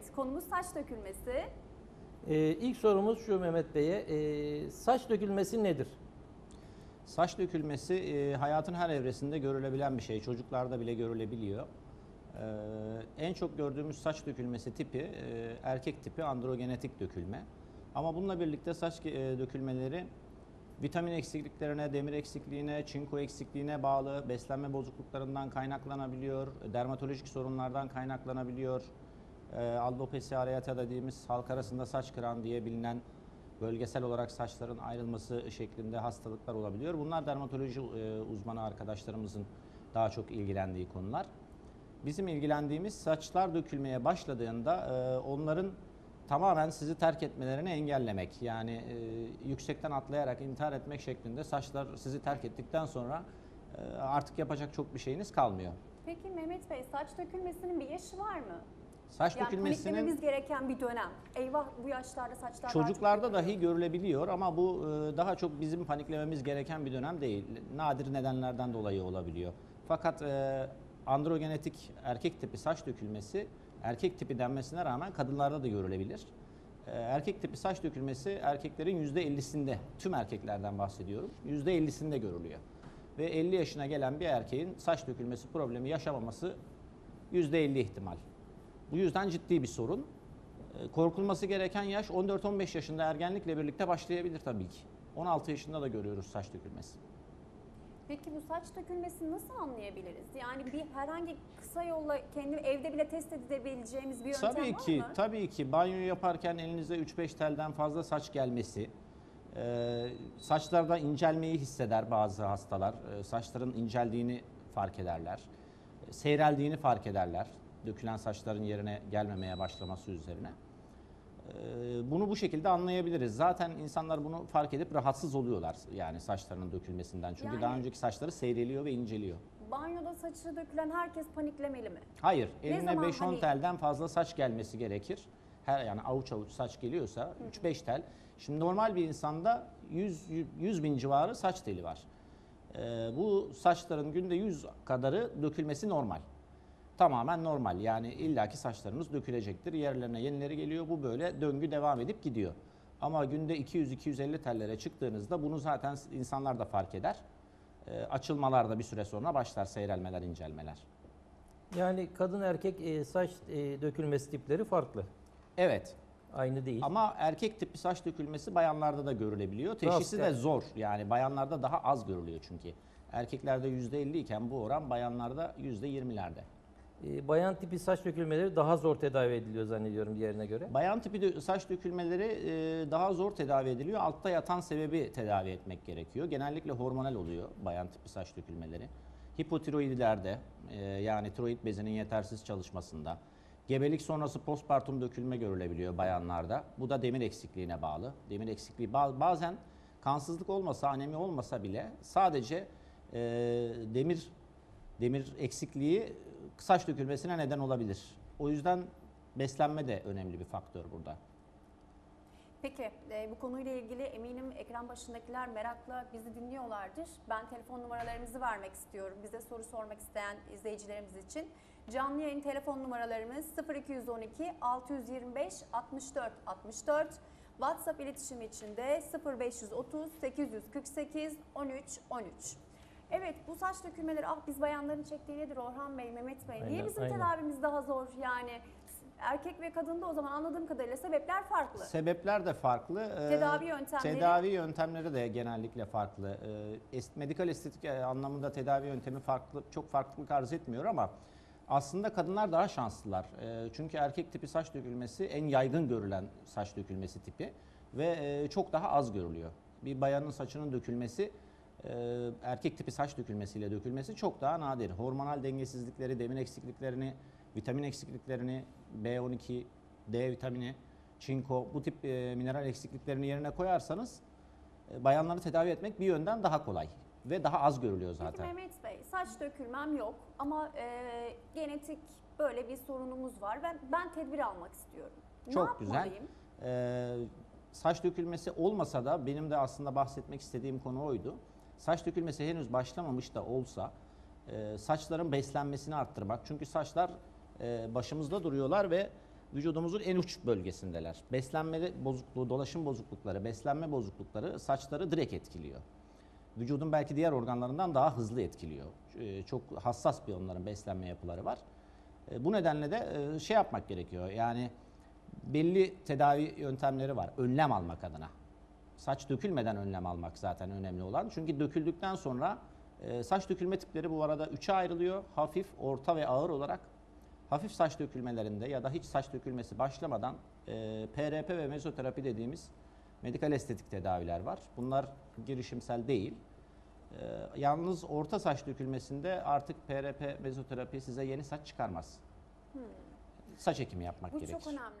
Evet, konumuz saç dökülmesi. Ee, ilk sorumuz şu Mehmet Bey'e. Ee, saç dökülmesi nedir? Saç dökülmesi e, hayatın her evresinde görülebilen bir şey. Çocuklarda bile görülebiliyor. Ee, en çok gördüğümüz saç dökülmesi tipi e, erkek tipi androgenetik dökülme. Ama bununla birlikte saç e, dökülmeleri vitamin eksikliklerine, demir eksikliğine, çinko eksikliğine bağlı beslenme bozukluklarından kaynaklanabiliyor, dermatolojik sorunlardan kaynaklanabiliyor. E, alopecia areata dediğimiz halk arasında saç kıran diye bilinen bölgesel olarak saçların ayrılması şeklinde hastalıklar olabiliyor. Bunlar dermatoloji e, uzmanı arkadaşlarımızın daha çok ilgilendiği konular. Bizim ilgilendiğimiz saçlar dökülmeye başladığında e, onların tamamen sizi terk etmelerini engellemek. Yani e, yüksekten atlayarak intihar etmek şeklinde saçlar sizi terk ettikten sonra e, artık yapacak çok bir şeyiniz kalmıyor. Peki Mehmet Bey, saç dökülmesinin bir yaşı var mı? Saç Yani dökülmesinin paniklememiz gereken bir dönem. Eyvah bu yaşlarda saçlar daha Çocuklarda çok dahi görülebiliyor ama bu e, daha çok bizim paniklememiz gereken bir dönem değil. Nadir nedenlerden dolayı olabiliyor. Fakat e, androgenetik erkek tipi saç dökülmesi erkek tipi denmesine rağmen kadınlarda da görülebilir. E, Erkek tipi saç dökülmesi erkeklerin %50'sinde, tüm erkeklerden bahsediyorum, %50'sinde görülüyor. Ve 50 yaşına gelen bir erkeğin saç dökülmesi problemi yaşamaması %50 ihtimal. Bu yüzden ciddi bir sorun. Ee, Korkulması gereken yaş 14-15 yaşında ergenlikle birlikte başlayabilir tabii ki. 16 yaşında da görüyoruz saç dökülmesi. Peki bu saç dökülmesini nasıl anlayabiliriz? Yani bir herhangi kısa yolla kendi evde bile test edebileceğimiz bir yöntem Tabii var ki, mı? tabii ki banyo yaparken elinize 3-5 telden fazla saç gelmesi, e, saçlarda incelmeyi hisseder bazı hastalar. E, saçların inceldiğini fark ederler. E, seyreldiğini fark ederler. Dökülen saçların yerine gelmemeye başlaması üzerine. E, bunu bu şekilde anlayabiliriz. Zaten insanlar bunu fark edip rahatsız oluyorlar yani saçlarının dökülmesinden. Çünkü Yani- daha önceki saçları seyreliyor ve inceliyor. Banyoda saçı dökülen herkes paniklemeli mi? Hayır, Ne eline zaman 5-10 hani- telden fazla saç gelmesi gerekir. Her yani avuç avuç saç geliyorsa 3-5 tel. Şimdi normal bir insanda 100 100 bin civarı saç teli var. Ee, bu saçların günde 100 kadarı dökülmesi normal. Tamamen normal. Yani illaki saçlarınız dökülecektir. Yerlerine yenileri geliyor. Bu böyle döngü devam edip gidiyor. Ama günde 200-250 tellere çıktığınızda bunu zaten insanlar da fark eder. Ee, açılmalar da bir süre sonra başlar seyrelmeler, incelmeler. Yani kadın erkek e, saç e, dökülmesi tipleri farklı. Evet. Aynı değil. Ama erkek tipi saç dökülmesi bayanlarda da görülebiliyor. Teşhisi de zor. Yani bayanlarda daha az görülüyor çünkü. Erkeklerde %50 iken bu oran bayanlarda %20'lerde. E, bayan tipi saç dökülmeleri daha zor tedavi ediliyor zannediyorum diğerine göre. Bayan tipi saç dökülmeleri e, daha zor tedavi ediliyor. Altta yatan sebebi tedavi etmek gerekiyor. Genellikle hormonal oluyor bayan tipi saç dökülmeleri. Hipotiroidilerde e, yani tiroid bezinin yetersiz çalışmasında, gebelik sonrası postpartum dökülme görülebiliyor bayanlarda. Bu da demir eksikliğine bağlı. Demir eksikliği ba- bazen kansızlık olmasa, anemi olmasa bile sadece e, demir demir eksikliği saç dökülmesine neden olabilir. O yüzden beslenme de önemli bir faktör burada. Peki e, bu konuyla ilgili eminim ekran başındakiler merakla bizi dinliyorlardır. Ben telefon numaralarımızı vermek istiyorum. Bize soru sormak isteyen izleyicilerimiz için. Canlı yayın telefon numaralarımız 0212 625 64 64. WhatsApp iletişimi için de 0530 848 13 13. Evet bu saç dökülmeleri ah biz bayanların çektiği nedir Orhan Bey, Mehmet Bey? Niye Aynen, bizim aynen. tedavimiz daha zor yani? Erkek ve kadında o zaman anladığım kadarıyla sebepler farklı. Sebepler de farklı. Ee, Tedavi yöntemleri? Tedavi yöntemleri de genellikle farklı. Ee, est- medikal estetik e, anlamında tedavi yöntemi farklı, çok farklılık arz etmiyor ama aslında kadınlar daha şanslılar. Ee, çünkü erkek tipi saç dökülmesi en yaygın görülen saç dökülmesi tipi ve e, çok daha az görülüyor. Bir bayanın saçının dökülmesi e, erkek tipi saç dökülmesiyle dökülmesi çok daha nadir. Hormonal dengesizlikleri, demir eksikliklerini, vitamin eksikliklerini, B12, D vitamini, çinko bu tip e, mineral eksikliklerini yerine koyarsanız e, bayanları tedavi etmek bir yönden daha kolay ve daha az görülüyor Peki zaten. Mehmet Bey, saç dökülmem yok ama e, genetik böyle bir sorunumuz var. Ben ben tedbir almak istiyorum. ne Çok güzel. yapmalıyım? Ee, saç dökülmesi olmasa da benim de aslında bahsetmek istediğim konu oydu. Saç dökülmesi henüz başlamamış da olsa e, saçların beslenmesini arttırmak. Çünkü saçlar e, başımızda duruyorlar ve vücudumuzun en uç bölgesindeler. Beslenme bozukluğu, dolaşım bozuklukları, beslenme bozuklukları saçları direkt etkiliyor. Vücudun belki diğer organlarından daha hızlı etkiliyor. Ee, Çok hassas bir onların beslenme yapıları var. E, Bu nedenle de e, şey yapmak gerekiyor. Yani belli tedavi yöntemleri var. Önlem almak adına. Saç dökülmeden önlem almak zaten önemli olan. Çünkü döküldükten sonra e, saç dökülme tipleri bu arada üçe ayrılıyor. Hafif, orta ve ağır olarak. Hafif saç dökülmelerinde ya da hiç saç dökülmesi başlamadan e, PRP ve mezoterapi dediğimiz medikal estetik tedaviler var. Bunlar girişimsel değil. E, yalnız orta saç dökülmesinde artık PRP mezoterapi size yeni saç çıkarmaz. Saç ekimi yapmak Bu gerekir. çok önemli.